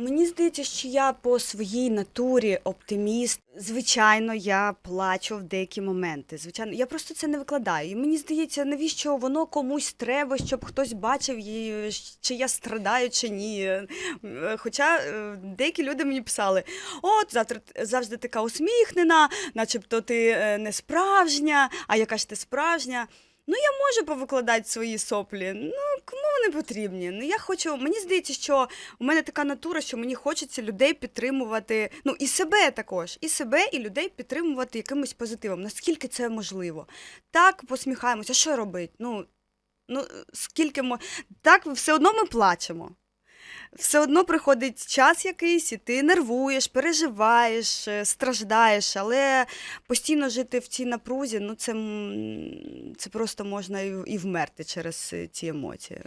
Мені здається, що я по своїй натурі оптиміст. Звичайно, я плачу в деякі моменти. Звичайно, я просто це не викладаю. І мені здається, навіщо воно комусь треба, щоб хтось бачив, її, чи я страдаю, чи ні. Хоча е, деякі люди мені писали: от завтра завжди така усміхнена, начебто ти е, не справжня, а яка ж ти справжня. Ну, я можу повикладати свої соплі. Ну, вони потрібні? Ну, я хочу. Мені здається, що у мене така натура, що мені хочеться людей підтримувати. Ну, і себе також, і себе, і людей підтримувати якимось позитивом. Наскільки це можливо? Так, посміхаємося. Що робити? Ну, ну скільки ми. Так, все одно ми плачемо. Все одно приходить час якийсь, і ти нервуєш, переживаєш, е, страждаєш, але постійно жити в цій напрузі, ну це, це просто можна і, і вмерти через е, ці емоції.